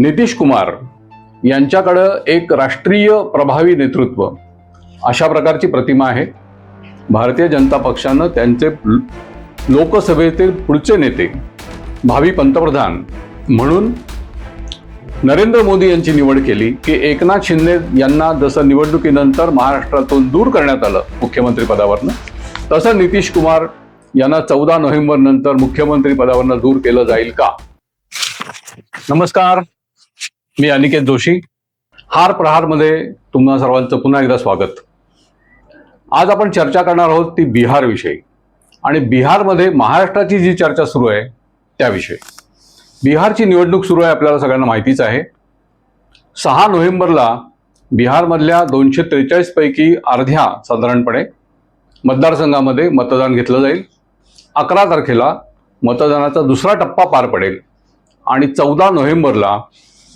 नितीश कुमार यांच्याकडं एक राष्ट्रीय प्रभावी नेतृत्व अशा प्रकारची प्रतिमा आहे. भारतीय जनता पक्षानं त्यांचे लोकसभेतील पुढचे नेते भावी पंतप्रधान म्हणून नरेंद्र मोदी यांची निवड केली की एकनाथ शिंदे यांना जसं निवडणुकीनंतर महाराष्ट्रातून दूर करण्यात आलं मुख्यमंत्री पदावरनं तसं नितीश कुमार यांना चौदा नोव्हेंबर नंतर मुख्यमंत्री पदावरनं दूर केलं जाईल का? नमस्कार. मी अनिकेत जोशी. हार प्रहारमध्ये तुम्हा सर्वांचं पुन्हा एकदा स्वागत. आज आपण चर्चा करणार आहोत ती बिहारविषयी आणि बिहारमध्ये महाराष्ट्राची जी चर्चा सुरू आहे त्याविषयी बिहारची निवडणूक सुरू आहे आपल्याला सगळ्यांना माहितीच आहे. सहा नोव्हेंबरला बिहारमधल्या दोनशे त्रेचाळीसपैकी अर्ध्या साधारणपणे मतदारसंघामध्ये मतदान घेतलं जाईल. अकरा तारखेला मतदानाचा दुसरा टप्पा पार पडेल. आणि चौदा नोव्हेंबरला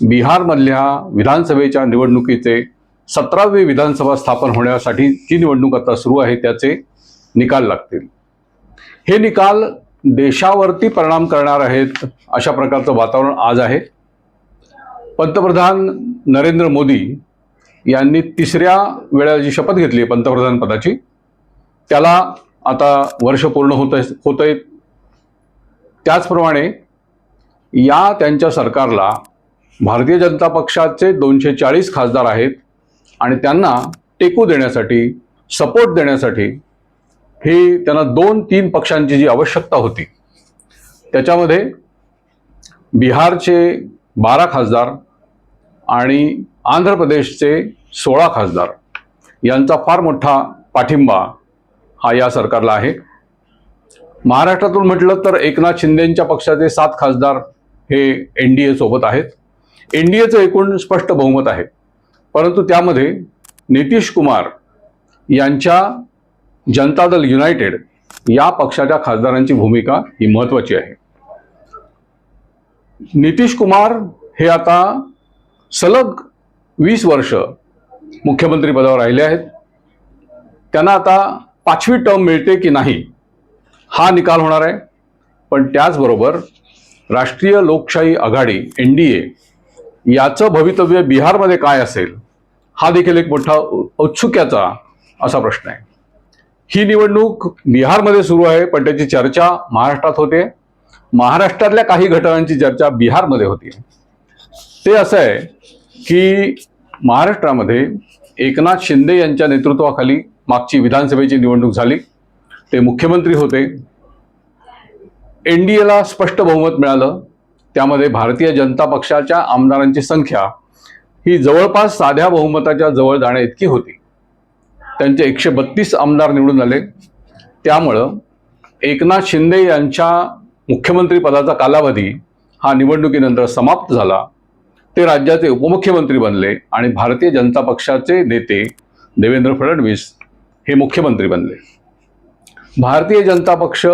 बिहारमधल्या विधानसभेच्या निवडणुकीचे सतरावे विधानसभा स्थापन होण्यासाठी जी निवडणूक आता सुरू आहे त्याचे निकाल लागतील. हे निकाल देशावरती परिणाम करणार आहेत अशा प्रकारचं वातावरण आज आहे. पंतप्रधान नरेंद्र मोदी यांनी तिसऱ्या वेळा जी शपथ घेतली आहे पंतप्रधान पदाची त्याला आता वर्ष पूर्ण होत होत आहेत त्याचप्रमाणे या त्यांच्या सरकारला भारतीय जनता पक्षाचे दोनशे चाळीस खासदार आहेत आणि त्यांना टेकू देण्यासाठी सपोर्ट देण्यासाठी ही त्यांना दोन तीन पक्षांची जी आवश्यकता होती. त्याच्यामध्ये बिहारचे बारा खासदार आणि आंध्र प्रदेशचे सोळा खासदार. यांचा फार मोठा पाठिंबा हा या सरकारला आहे. महाराष्ट्रातून म्हटलं तर एकनाथ शिंदेंच्या पक्षाचे सात खासदार हे एन डी एसोबत आहेत. एन डी एचं एकूण स्पष्ट बहुमत आहे. परंतु त्यामध्ये नितीश कुमार यांच्या जनता दल युनायटेड या पक्षाच्या खासदारांची भूमिका ही महत्वाची आहे. नितीश कुमार हे आता सलग वीस वर्ष मुख्यमंत्री पदावर राहिले आहेत. त्यांना आता पाचवी टर्म मिळते की नाही हा निकाल होणार आहे. पण त्याचबरोबर राष्ट्रीय लोकशाही आघाडी एन डी ए याचं भवितव्य बिहारमध्ये काय असेल हा देखील एक मोठा औत्सुक्याचा असा प्रश्न आहे. ही निवडणूक बिहारमध्ये सुरू आहे पण त्याची चर्चा महाराष्ट्रात होते. महाराष्ट्रातल्या काही घटनांची चर्चा बिहारमध्ये होती. ते असं आहे की महाराष्ट्रामध्ये एकनाथ शिंदे यांच्या नेतृत्वाखाली मागची विधानसभेची निवडणूक झाली. ते मुख्यमंत्री होते. एन डी एला स्पष्ट बहुमत मिळालं. त्यामध्ये भारतीय जनता पक्षाच्या आमदारांची संख्या ही जवळपास साध्या बहुमताच्या जवळ जाण्या इतकी होती. त्यांचे एकशे बत्तीस आमदार निवडून आले. त्यामुळं एकनाथ शिंदे यांच्या मुख्यमंत्रीपदाचा कालावधी हा निवडणुकीनंतर समाप्त झाला. ते राज्याचे उपमुख्यमंत्री बनले आणि भारतीय जनता पक्षाचे नेते देवेंद्र फडणवीस हे मुख्यमंत्री बनले. भारतीय जनता पक्ष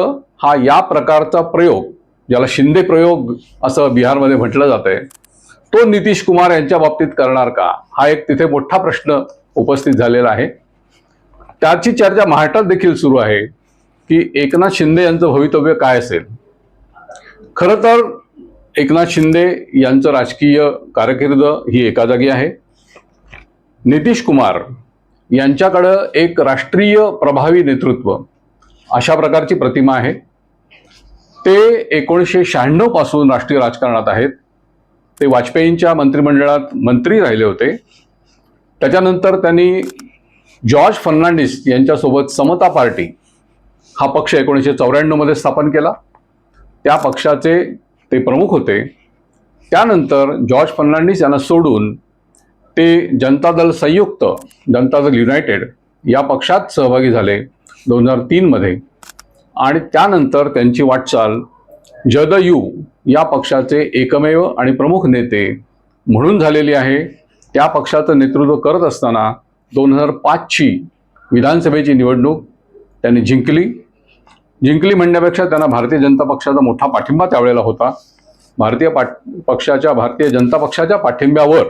हा या प्रकारचा प्रयोग ज्याला शिंदे प्रयोग असं बिहारमध्ये म्हटलं जात आहे तो नितीश कुमार यांच्या बाबतीत करणार का? हा एक तिथे मोठा प्रश्न उपस्थित झालेला आहे. त्याची चर्चा महाराष्ट्रात देखील सुरू आहे की एकनाथ शिंदे यांचं भवितव्य काय असेल? खरं तर एकनाथ शिंदे यांचं राजकीय कारकीर्द ही एका जागी आहे. नितीश कुमार यांच्याकडं एक राष्ट्रीय प्रभावी नेतृत्व अशा प्रकारची प्रतिमा आहे. ते एकोणीसशे शहाण्णवपासून राष्ट्रीय राजकारणात आहेत. ते वाजपेयींच्या मंत्रिमंडळात मंत्री राहिले होते. त्याच्यानंतर त्यांनी जॉर्ज फर्नांडिस यांच्यासोबत समता पार्टी हा पक्ष एकोणीसशे चौऱ्याण्णवमध्ये स्थापन केला. त्या पक्षाचे ते प्रमुख होते. त्यानंतर जॉर्ज फर्नांडिस यांना सोडून ते जनता दल संयुक्त जनता दल युनायटेड या पक्षात सहभागी झाले दोन हजार तीनमध्ये आणि त्यानंतर त्यांची वाटचाल जदयू या पक्षाचे एकमेव आणि प्रमुख नेते म्हणून झालेली आहे. त्या पक्षाचं नेतृत्व करत असताना दोन हजार पाचची विधानसभेची निवडणूक त्यांनी जिंकली. जिंकली म्हणण्यापेक्षा त्यांना भारतीय जनता पक्षाचा मोठा पाठिंबा त्यावेळेला होता. भारतीय पाठ पक्षाच्या भारतीय जनता पक्षाच्या पाठिंब्यावर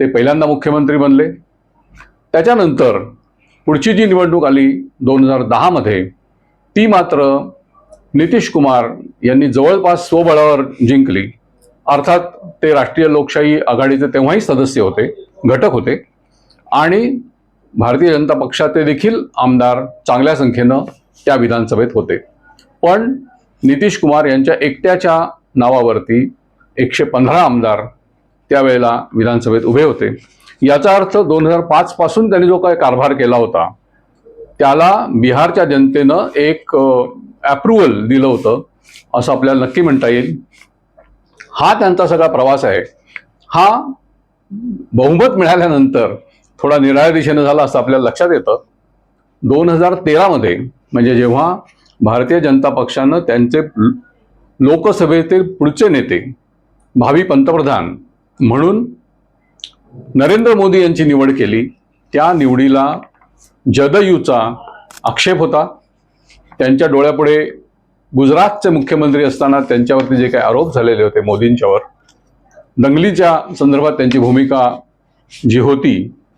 ते पहिल्यांदा मुख्यमंत्री बनले. त्याच्यानंतर पुढची जी निवडणूक आली दोन हजार दहामध्ये ती मात्र नितीश कुमार यांनी जवळपास स्वबळावर जिंकली. अर्थात ते राष्ट्रीय लोकशाही आघाडीचे तेव्हाही सदस्य होते घटक होते. आणि भारतीय जनता पक्षाचे देखील आमदार चांगल्या संख्येनं त्या विधानसभेत होते. पण नितीश कुमार यांच्या एकट्याच्या नावावरती एकशे पंधरा आमदार त्यावेळेला विधानसभेत उभे होते. याचा अर्थ दोन हजार पाचपासून त्यांनी जो काही कारभार केला होता त्याला बिहारच्या जनतेनं एक अप्रुव्हल दिलं होतं असं आपल्याला नक्की म्हणता येईल. हा त्यांचा सगळा प्रवास आहे. हा बहुमत मिळाल्यानंतर थोडा निराळ्या दिशेनं झाला असं आपल्याला लक्षात येतं. दोन हजार तेरामध्ये म्हणजे जेव्हा भारतीय जनता पक्षानं त्यांचे लोकसभेतील पुढचे नेते भावी पंतप्रधान म्हणून नरेंद्र मोदी यांची निवड केली त्या निवडीला जदयूचा आक्षेप होता. त्यांच्या डोळ्यापुढे गुजरातचे मुख्यमंत्री असताना त्यांच्यावरती जे काही आरोप झालेले होते मोदींच्यावर दंगलीच्या संदर्भात त्यांची भूमिका जी होती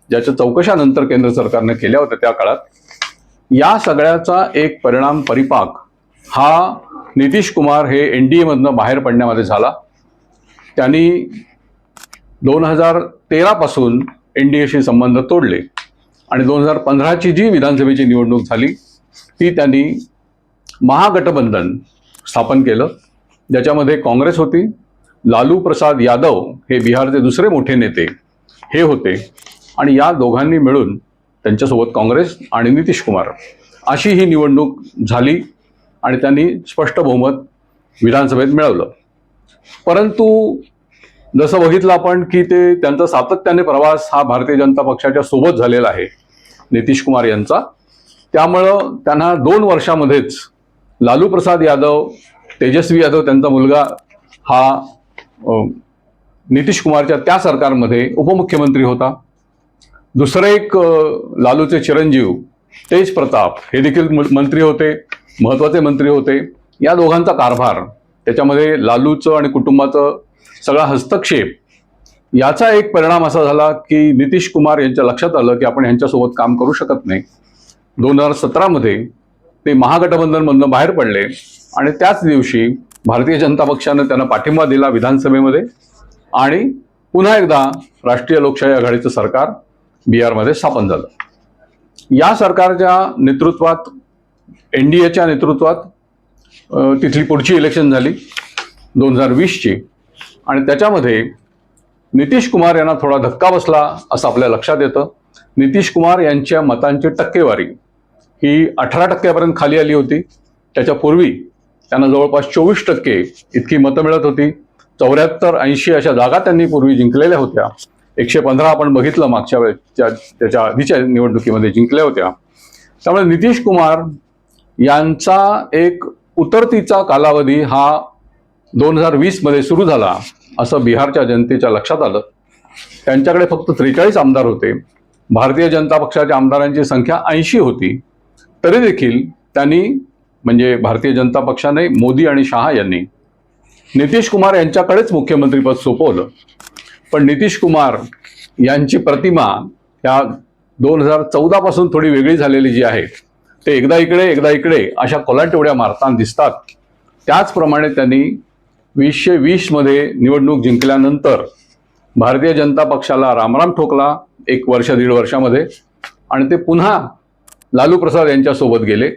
ज्याच्या चौकशानंतर केंद्र सरकारने केल्या होत्या त्या काळात या सगळ्याचा एक परिणाम परिपाक हा नितीश कुमार हे एन डी एमधनं बाहेर पडण्यामध्ये झाला. त्यांनी दोन हजार तेरापासून एन डी एशी संबंध तोडले. आणि दोन हजार पंधराची जी विधानसभेची निवडणूक झाली ती त्यांनी महागठबंधन स्थापन केलं. ज्याच्यामध्ये काँग्रेस होती लालू प्रसाद यादव हे बिहारचे दुसरे मोठे नेते हे होते. आणि या दोघांनी मिळून त्यांच्यासोबत काँग्रेस आणि नितीश कुमार अशी ही निवडणूक झाली आणि त्यांनी स्पष्ट बहुमत विधानसभेत मिळवलं. परंतु जसं बघितलं आपण की ते त्यांचा सातत्याने प्रवास हा भारतीय जनता पक्षाच्या सोबत झालेला आहे. नितीश कुमार यांचा. त्यामुळं त्यांना दोन वर्षामध्येच लालू प्रसाद यादव तेजस्वी यादव त्यांचा मुलगा हा नितीश कुमारच्या त्या सरकारमध्ये उपमुख्यमंत्री होता. दुसरे एक लालूचे चिरंजीव तेज प्रताप हे देखील मंत्री होते महत्त्वाचे मंत्री होते. या दोघांचा कारभार त्याच्यामध्ये लालूचं आणि कुटुंबाचं सगळा हस्तक्षेप याचा एक परिणाम असा झाला की नितीश कुमार यांच्या लक्षात आलं की आपण यांच्यासोबत काम करू शकत नाही. दोन हजार सतरामध्ये ते महागठबंधनमधनं बाहेर पडले आणि त्याच दिवशी भारतीय जनता पक्षानं त्यांना पाठिंबा दिला विधानसभेमध्ये आणि पुन्हा एकदा राष्ट्रीय लोकशाही आघाडीचं सरकार बिहारमध्ये स्थापन झालं. या सरकारच्या नेतृत्वात एन डी एच्या नेतृत्वात तिथली पुढची इलेक्शन झाली दोन हजार वीसची. आणि त्याच्यामध्ये नितीश कुमार यांना थोडा धक्का बसला असं आपल्या लक्षात येतं. नितीश कुमार यांच्या मतांची टक्केवारी ही अठरा टक्क्यापर्यंत खाली आली होती. त्याच्यापूर्वी त्यांना जवळपास चोवीस टक्के इतकी मतं मिळत होती. चौऱ्याहत्तर ऐंशी अशा जागा त्यांनी पूर्वी जिंकलेल्या होत्या. एकशे पंधरा आपण बघितलं मागच्या वेळेच्या त्याच्या आधीच्या निवडणुकीमध्ये जिंकल्या होत्या. त्यामुळे नितीश कुमार यांचा एक उतरतीचा कालावधी हा दोन हजार वीसमध्ये सुरू झाला असं बिहारच्या जनतेच्या लक्षात आलं. त्यांच्याकडे फक्त त्रेचाळीस आमदार होते. भारतीय जनता पक्षाच्या आमदारांची संख्या ऐंशी होती. तरी देखील त्यांनी म्हणजे भारतीय जनता पक्षाने मोदी आणि शहा यांनी नितीश कुमार यांच्याकडेच मुख्यमंत्रीपद सोपवलं. पण नितीश कुमार यांची प्रतिमा या दोन हजार चौदापासून थोडी वेगळी झालेली जी आहे ते एकदा इकडे एकदा इकडे अशा कोलाटेवड्या मारताना दिसतात. त्याचप्रमाणे त्यांनी वीसशे वीसमध्ये निवडणूक जिंकल्यानंतर भारतीय जनता पक्षाला रामराम ठोकला एक वर्ष दीड वर्षामध्ये. आणि ते पुन्हा लालू प्रसाद यांच्यासोबत गेले.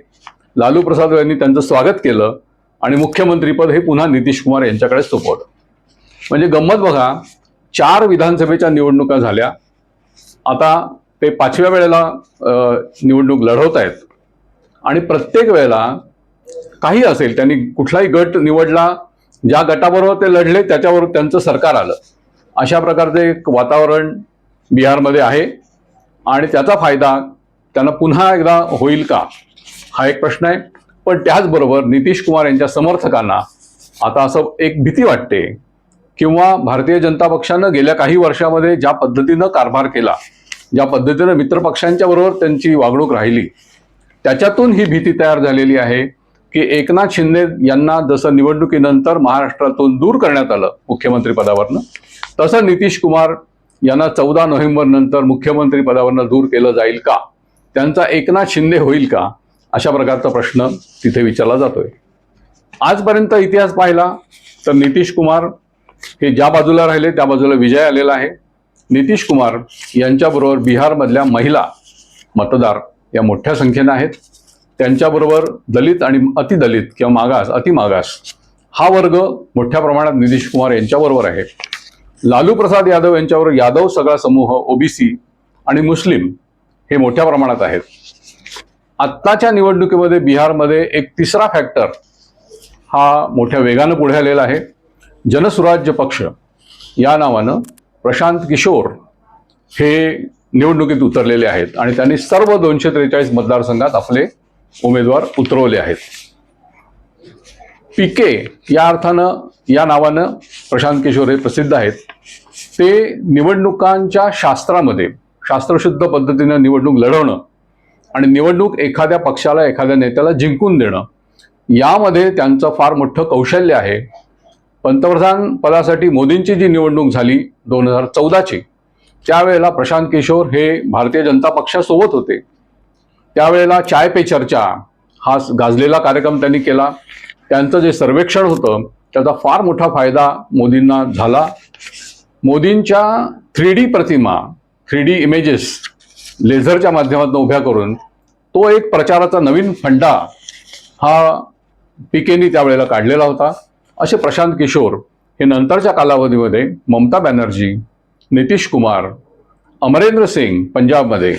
लालू प्रसाद यांनी त्यांचं स्वागत केलं आणि मुख्यमंत्रीपद हे पुन्हा नितीश कुमार यांच्याकडे सोपवलं. म्हणजे गंमत बघा चार विधानसभेच्या निवडणुका झाल्या. आता ते पाचव्या वेळेला निवडणूक लढवत आहेत. आणि प्रत्येक वेळेला काही असेल त्यांनी कुठलाही गट निवडला ज्या गटाबरोबर ते लढले त्याच्यावर त्यांचं सरकार आलं. अशा प्रकारचं एक वातावरण बिहारमध्ये आहे. आणि त्याचा फायदा त्यांना पुन्हा एकदा होईल का? हा एक प्रश्न आहे. पण त्याचबरोबर नितीश कुमार यांच्या समर्थकांना आता असं एक भीती वाटते किंवा भारतीय जनता पक्षानं गेल्या काही वर्षामध्ये ज्या पद्धतीनं कारभार केला ज्या पद्धतीनं मित्रपक्षांच्या बरोबर त्यांची वागणूक राहिली त्याच्यातून ही भीती तयार झालेली आहे. की एकनाथ शिंदे यांना जसं निवडणुकीनंतर महाराष्ट्रातून दूर करण्यात आलं मुख्यमंत्री पदावरनं तसं नितीश कुमार यांना चौदा नोव्हेंबर नंतर मुख्यमंत्री पदावरनं दूर केलं जाईल का? त्यांचा एकनाथ शिंदे होईल का? अशा प्रकारचा प्रश्न तिथे विचारला जातोय. आजपर्यंत इतिहास पाहिला तर नितीश कुमार हे ज्या बाजूला राहिले त्या बाजूला विजय आलेला आहे. नितीश कुमार यांच्याबरोबर बिहारमधल्या महिला मतदार या मोठ्या संख्येनं आहेत. त्यांच्याबरोबर दलित आणि अतिदलित किंवा मागास अतिमागास हा वर्ग मोठ्या प्रमाणात नितीश कुमार यांच्याबरोबर आहे. लालू प्रसाद यादव यांच्यावर यादव सगळा समूह ओबीसी आणि मुस्लिम हे मोठ्या प्रमाणात आहेत. आत्ताच्या निवडणुकीमध्ये बिहारमध्ये एक तिसरा फॅक्टर हा मोठ्या वेगानं पुढे आलेला आहे. जनसुराज्य पक्ष या नावानं प्रशांत किशोर हे निवडणुकीत उतरलेले आहेत आणि त्यांनी सर्व दोनशे त्रेचाळीस मतदारसंघात आपले उमेदवार उतरवले आहेत. पिके या अर्थानं या नावानं प्रशांत किशोर हे प्रसिद्ध आहेत. ते निवडणुकांच्या शास्त्रामध्ये शास्त्रशुद्ध पद्धतीनं निवडणूक लढवणं आणि निवडणूक एखाद्या पक्षाला एखाद्या नेत्याला जिंकून देणं यामध्ये त्यांचं फार मोठं कौशल्य आहे. पंतप्रधान पदासाठी मोदींची जी निवडणूक झाली दोन हजार चौदाची त्यावेळेला प्रशांत किशोर हे भारतीय जनता पक्षासोबत होते. त्यावेळेला चाय पे चर्चा हा गाजलेला कार्यक्रम त्यांनी केला. त्यांचं जे सर्वेक्षण होतं त्याचा फार मोठा फायदा मोदींना झाला. मोदींच्या थ्री डी प्रतिमा थ्री डी इमेजेस लेझरच्या माध्यमातून उभ्या करून तो एक प्रचाराचा नवीन फंडा हा पिकेनी त्यावेळेला काढलेला होता. असे प्रशांत किशोर हे नंतरच्या कालावधीमध्ये ममता बॅनर्जी नितीश कुमार अमरेंद्र सिंग पंजाबमध्ये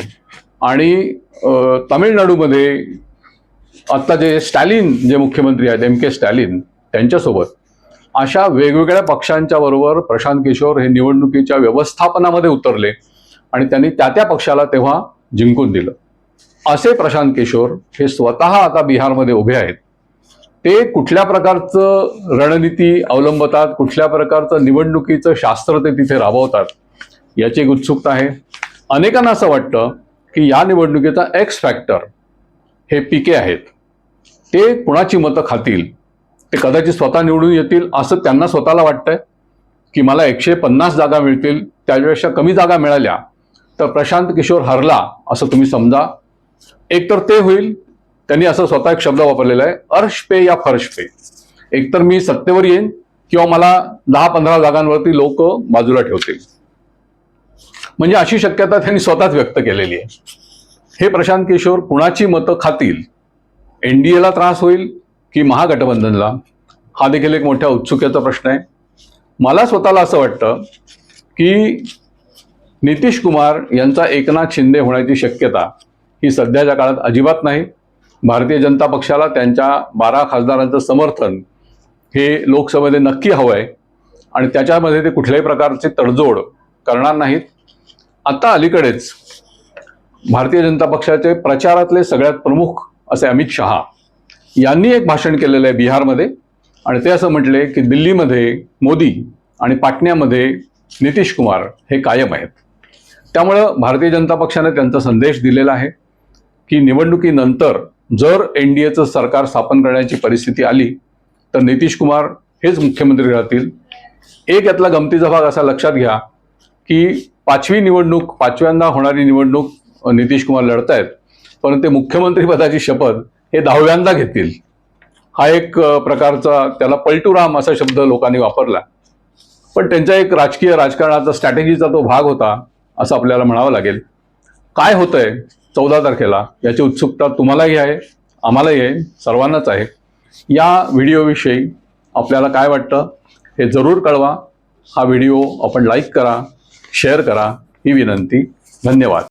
आणि तामिळनाडूमध्ये आत्ता जे स्टॅलिन जे मुख्यमंत्री आहेत एम के स्टॅलिन त्यांच्यासोबत अशा वेगवेगळ्या पक्षांच्या बरोबर प्रशांत किशोर हे निवडणुकीच्या व्यवस्थापनामध्ये उतरले आणि त्यांनी त्या त्या पक्षाला तेव्हा जिंकून दिलं. असे प्रशांत किशोर हे स्वतः आता बिहारमध्ये उभे आहेत. ते कुठल्या प्रकारचं रणनीती अवलंबतात कुठल्या प्रकारचं निवडणुकीचं शास्त्र ते तिथे राबवतात याची एक उत्सुकता आहे. अनेकांना असं वाटतं की या निवडणुकीचा एक्स फॅक्टर हे पिके आहेत. ते कुणाची मतं खातील? ते कदाचित स्वतः निवडून येतील असं त्यांना स्वतःला वाटतंय की मला एकशे पन्नास जागा मिळतील त्याच्यापेक्षा कमी जागा मिळाल्या तर प्रशांत किशोर हरला असं तुम्ही समजा. एकतर ते होईल. त्यांनी असं स्वतः एक शब्द वापरलेला आहे अर्श पे या फर्श पे. एकतर मी सत्तेवर येईन किंवा मला दहा पंधरा जागांवरती लोक बाजूला ठेवतील. म्हणजे अशी शक्यता त्यांनी स्वतःच व्यक्त केलेली आहे. हे प्रशांत किशोर कुणाची मतं खातील? एन डी एला त्रास होईल की महागठबंधनला? हा देखील एक मोठ्या उत्सुकतेचा प्रश्न आहे. मला स्वतःला असं वाटतं की नितीश कुमार यांचा एकनाथ शिंदे होण्याची शक्यता ही सध्याच्या काळात अजिबात नाही. भारतीय जनता पक्षाला त्यांच्या बारा खासदारांचं समर्थन हे लोकसभेमध्ये नक्की हवं आहे आणि त्याच्यामध्ये ते कुठल्याही प्रकारची तडजोड करणार नाहीत. आता अलीकडेच भारतीय जनता पक्षाचे प्रचारातले सगळ्यात प्रमुख असे अमित शहा यांनी एक भाषण केलेलं आहे बिहारमध्ये. आणि ते असं म्हटले की दिल्लीमध्ये मोदी आणि पाटण्यामध्ये नितीश कुमार हे कायम आहेत. त्यामुळं भारतीय जनता पक्षाने त्यांचा संदेश दिलेला आहे की निवडणुकीनंतर जर एन डी एचं सरकार स्थापन करण्याची परिस्थिती आली तर नितीश कुमार हेच मुख्यमंत्री राहतील. एक यातला गमतीचा भाग असा लक्षात घ्या की पाचवी निवडणूक पाचव्यांदा होणारी निवडणूक नितीश कुमार लढतायत पण ते मुख्यमंत्रीपदाची शपथ हे दहाव्यांदा घेतील. हा एक प्रकारचा त्याला पलटूराम असा शब्द लोकांनी वापरला. पण त्यांच्या एक राजकीय राजकारणाचा स्ट्रॅटेजीचा तो भाग होता असं आपल्याला म्हणावं लागेल. काय होतंय चौदा तारखेला? याची उत्सुकता तुम्हालाही आहे आम्हालाही आहे सर्वांनाच आहे. या व्हिडिओविषयी आपल्याला काय वाटतं हे जरूर कळवा. हा व्हिडिओ आपण लाईक करा शेअर करा ही विनंती. धन्यवाद.